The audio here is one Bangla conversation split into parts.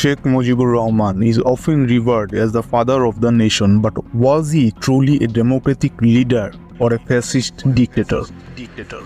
Sheikh Mujibur Rahman is often revered as the father of the nation, but was he truly a democratic leader or a fascist dictator? Dictator.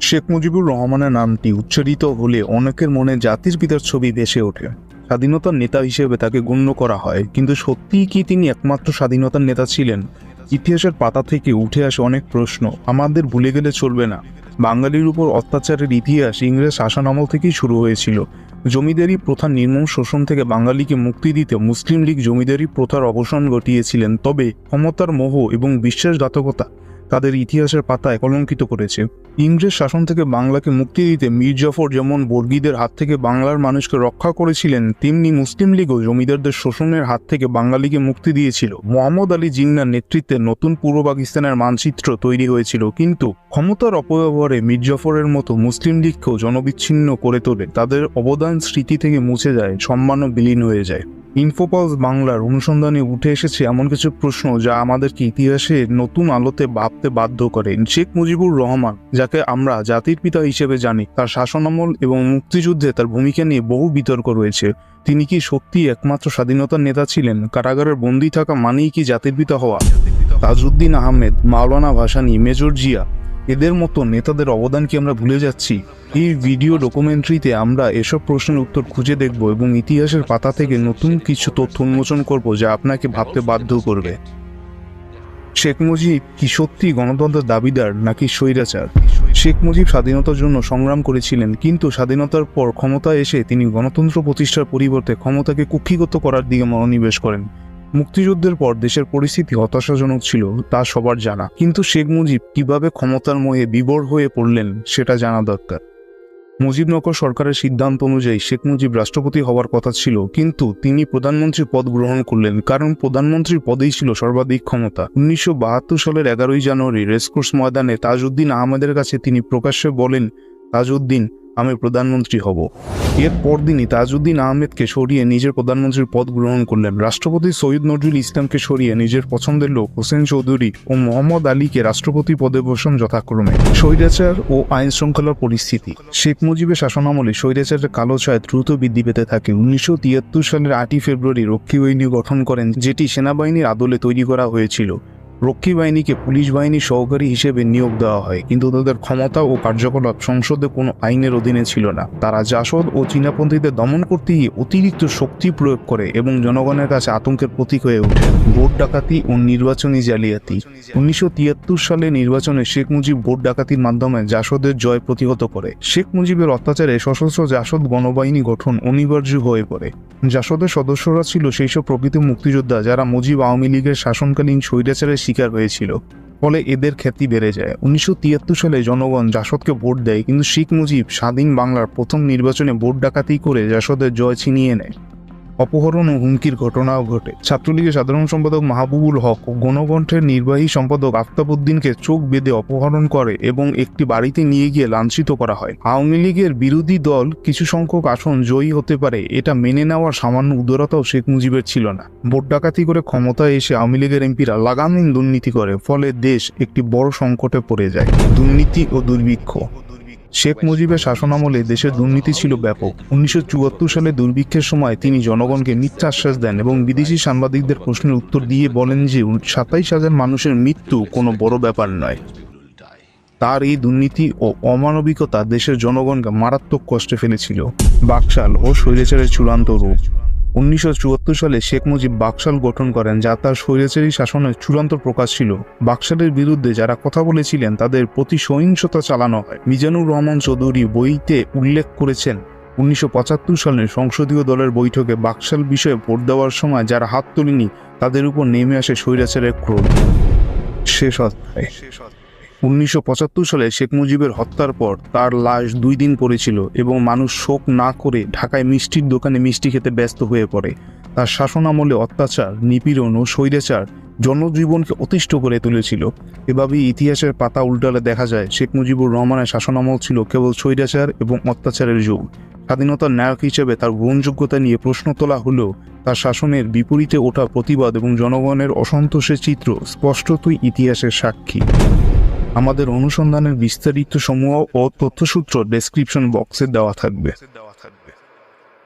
Sheikh Mujibur রহমানের নামটি উচ্চারিত হলে অনেকের মনে জাতির পিতার ছবি ভেসে ওঠে। স্বাধীনতার নেতা হিসেবে তাকে গণ্য করা হয় কিন্তু সত্যিই কি তিনি একমাত্র স্বাধীনতার নেতা ছিলেন? ইতিহাসের পাতা থেকে উঠে আসে অনেক প্রশ্ন। আমাদের ভুলে গেলে চলবে না। বাঙালির উপর অত্যাচারের ইতিহাস ইংরেজ শাসনামল থেকেই শুরু হয়েছিল। জমিদারি প্রথা নির্মম শোষণ থেকে বাঙালিকে মুক্তি দিতে মুসলিম লীগ জমিদারি প্রথার অবসান ঘটিয়েছিলেন, তবে ক্ষমতার মোহ এবং বিশ্বাসঘাতকতা তাদের ইতিহাসের পাতায় কলঙ্কিত করেছে। ইংরেজ শাসন থেকে বাংলাকে মুক্তি দিতে মীর জাফর যেমন বর্গীদের হাত থেকে বাংলার মানুষকে রক্ষা করেছিলেন, তেমনি মুসলিম লীগও জমিদারদের শোষণের হাত থেকে বাঙালিকে মুক্তি দিয়েছিল। মোহাম্মদ আলী জিন্নার নেতৃত্বে নতুন পূর্ব পাকিস্তানের মানচিত্র তৈরি হয়েছিল, কিন্তু ক্ষমতার অপব্যবহারে মীর জাফরের মতো মুসলিম লীগকেও জনবিচ্ছিন্ন করে তোলে। তাদের অবদান স্মৃতি থেকে মুছে যায়, সম্মানও বিলীন হয়ে যায়। ইনফোপালস বাংলার অনুসন্ধানে উঠে এসেছে এমন কিছু প্রশ্ন যা আমাদেরকে ইতিহাসে নতুন আলোতে ভাবতে বাধ্য করে শেখ মুজিবুর রহমান, যাকে আমরা জাতির পিতা হিসেবে জানি। তার শাসনামল এবং মুক্তিযুদ্ধে তার ভূমিকা নিয়ে বহু বিতর্ক রয়েছে। তিনি কি সত্যি একমাত্র স্বাধীনতার নেতা ছিলেন? কারাগারের বন্দী থাকা মানেই কি জাতির পিতা হওয়া? তাজউদ্দিন আহমেদ, মাওলানা ভাসানী, মেজর জিয়া, এদের মতো নেতাদের অবদান কি আমরা ভুলে যাচ্ছি? এই ভিডিও ডকুমেন্টারিতে আমরা এসব প্রশ্নের উত্তর খুঁজে দেখব এবং ইতিহাসের পাতা থেকে নতুন কিছু তথ্য উন্মোচন করব যা আপনাকে ভাবতে বাধ্য করবে। শেখ মুজিব কি সত্যি গণতন্ত্রের দাবিদার নাকি স্বৈরাচার? শেখ মুজিব স্বাধীনতার জন্য সংগ্রাম করেছিলেন, কিন্তু স্বাধীনতার পর ক্ষমতায় এসে তিনি গণতন্ত্র প্রতিষ্ঠার পরিবর্তে ক্ষমতাকে কুক্ষিগত করার দিকে মনোনিবেশ করেন। মুক্তিযুদ্ধের পর দেশের পরিস্থিতি হতাশাজনক ছিল, তা সবার জানা। কিন্তু শেখ মুজিব কীভাবে ক্ষমতার মোহে বিবর হয়ে পড়লেন, সেটা জানা দরকার। মুজিবনগর সরকারের সিদ্ধান্ত অনুযায়ী শেখ মুজিব রাষ্ট্রপতি হওয়ার কথা ছিল, কিন্তু তিনি প্রধানমন্ত্রী পদ গ্রহণ করলেন কারণ প্রধানমন্ত্রীর পদেই ছিল সর্বাধিক ক্ষমতা। উনিশশো বাহাত্তর সালের এগারোই জানুয়ারি রেসকোর্স ময়দানে তাজউদ্দিন আহমেদের কাছে তিনি প্রকাশ্যে বলেন, তাজউদ্দিন আমি প্রধানমন্ত্রী হব। এর পরদিনই তাজউদ্দিন আহমেদকে সরিয়ে নিজের প্রধানমন্ত্রীর পদ গ্রহণ করলেন। রাষ্ট্রপতি সৈয়দ নজরুল ইসলামকে সরিয়ে নিজের পছন্দের লোক হোসেন চৌধুরী ও মোহাম্মদ আলীকে রাষ্ট্রপতি পদে বসান যথাক্রমে। স্বৈরাচার ও আইন শৃঙ্খলার পরিস্থিতি। শেখ মুজিবের শাসনামলে স্বৈরাচারের কালো ছায় দ্রুত বৃদ্ধি পেতে থাকে। উনিশশো তিয়াত্তর সালের আটই ফেব্রুয়ারি রক্ষী বাহিনী গঠন করেন, যেটি সেনাবাহিনীর আদলে তৈরি করা হয়েছিল। রক্ষী বাহিনীকে পুলিশ বাহিনীর সহকারী হিসেবে নিয়োগ দেওয়া হয়, কিন্তু তাদের ক্ষমতা ও কার্যকলাপ সংসদে কোনো আইনের অধীনে ছিল না। তারা জাসদ ও চীনাপন্থীদের দমন করতে গিয়ে অতিরিক্ত শক্তি প্রয়োগ করে এবং জনগণের কাছে আতঙ্কের প্রতীক হয়ে ওঠে। ভোট ডাকাতি ও নির্বাচনী জালিয়াতি। উনিশশো তিয়াত্তর সালে নির্বাচনে শেখ মুজিব ভোট ডাকাতির মাধ্যমে জাসদের জয় প্রতিহত করে। শেখ মুজিবের অত্যাচারে সশস্ত্র জাসদ গণবাহিনী গঠন অনিবার্য হয়ে পড়ে। জাসদের সদস্যরা ছিল সেই সব প্রকৃত মুক্তিযোদ্ধা যারা মুজিব আওয়ামী লীগের শাসনকালীন স্বৈরাচারের শিকার হয়েছিল। ফলে এদের খ্যাতি বেড়ে যায়। উনিশশো তিয়াত্তর সালে জনগণ জাসদকে ভোট দেয়, কিন্তু শেখ মুজিব স্বাধীন বাংলার প্রথম নির্বাচনে ভোট ডাকাতি করে জাসদের জয় ছিনিয়ে নেয়। অপহরণ ও হুমকির ঘটনাও ঘটে। ছাত্রলীগের সাধারণ সম্পাদক মাহবুবুল হক ও গণকণ্ঠের নির্বাহী সম্পাদক আফতাবুদ্দিনকে চোখ বেঁধে অপহরণ করে এবং একটি বাড়িতে নিয়ে গিয়ে লাঞ্ছিত করা হয়। আওয়ামী লীগের বিরোধী দল কিছু সংখ্যক আসন জয়ী হতে পারে, এটা মেনে নেওয়ার সামান্য উদারতাও শেখ মুজিবের ছিল না। ভোট ডাকাতি করে ক্ষমতায় এসে আওয়ামী লীগের এমপিরা লাগামহীন দুর্নীতি করে, ফলে দেশ একটি বড় সংকটে পড়ে যায়। দুর্নীতি ও দুর্ভিক্ষ। শেখ মুজিবের শাসনামলে দেশের দুর্নীতি ছিল ব্যাপক। উনিশশো চুয়াত্তর সালে দুর্ভিক্ষের সময় তিনি জনগণকে মিথ্যা আশ্বাস দেন এবং বিদেশি সাংবাদিকদের প্রশ্নের উত্তর দিয়ে বলেন যে সাতাইশ হাজার মানুষের মৃত্যু কোনো বড় ব্যাপার নয়। তার এই দুর্নীতি ও অমানবিকতা দেশের জনগণকে মারাত্মক কষ্টে ফেলেছিল। বাকশাল ও স্বৈরাচারের চূড়ান্ত রূপ। উনিশশো চুয়াত্তর সালে শেখ মুজিব বাকশাল গঠন করেন, যা তার স্বৈরাচারী শাসনের চূড়ান্ত প্রকাশ ছিল। বাকশালের বিরুদ্ধে যারা কথা বলেছিলেন, তাদের প্রতি সহিংসতা চালানো হয়। মিজানুর রহমান চৌধুরী বইতে উল্লেখ করেছেন, উনিশশো সালের সংসদীয় দলের বৈঠকে বাকশাল বিষয়ে ভোট দেওয়ার সময় যারা হাত তোলেনি, তাদের উপর নেমে আসে স্বৈরাচারের ক্রোধ। শেষ অধ্যায়। উনিশশো পঁচাত্তর সালে শেখ মুজিবের হত্যার পর তার লাশ দুই দিন পড়েছিল এবং মানুষ শোক না করে ঢাকায় মিষ্টির দোকানে মিষ্টি খেতে ব্যস্ত হয়ে পড়ে। তার শাসনামলে অত্যাচার, নিপীড়ন ও স্বৈরাচার জনজীবনকে অতিষ্ঠ করে তুলেছিল। এভাবেই ইতিহাসের পাতা উল্টালে দেখা যায়, শেখ মুজিবুর রহমানের শাসনামল ছিল কেবল স্বৈরাচার এবং অত্যাচারের যুগ। স্বাধীনতার নায়ক হিসেবে তার গ্রহণযোগ্যতা নিয়ে প্রশ্ন তোলা হলেও তার শাসনের বিপরীতে ওঠা প্রতিবাদ এবং জনগণের অসন্তোষের চিত্র স্পষ্টতই ইতিহাসের সাক্ষী। আমাদের অনুসন্ধানের বিস্তারিত সমূহ ও তথ্যসূত্র ডেসক্রিপশন বক্সে দেওয়া থাকবে।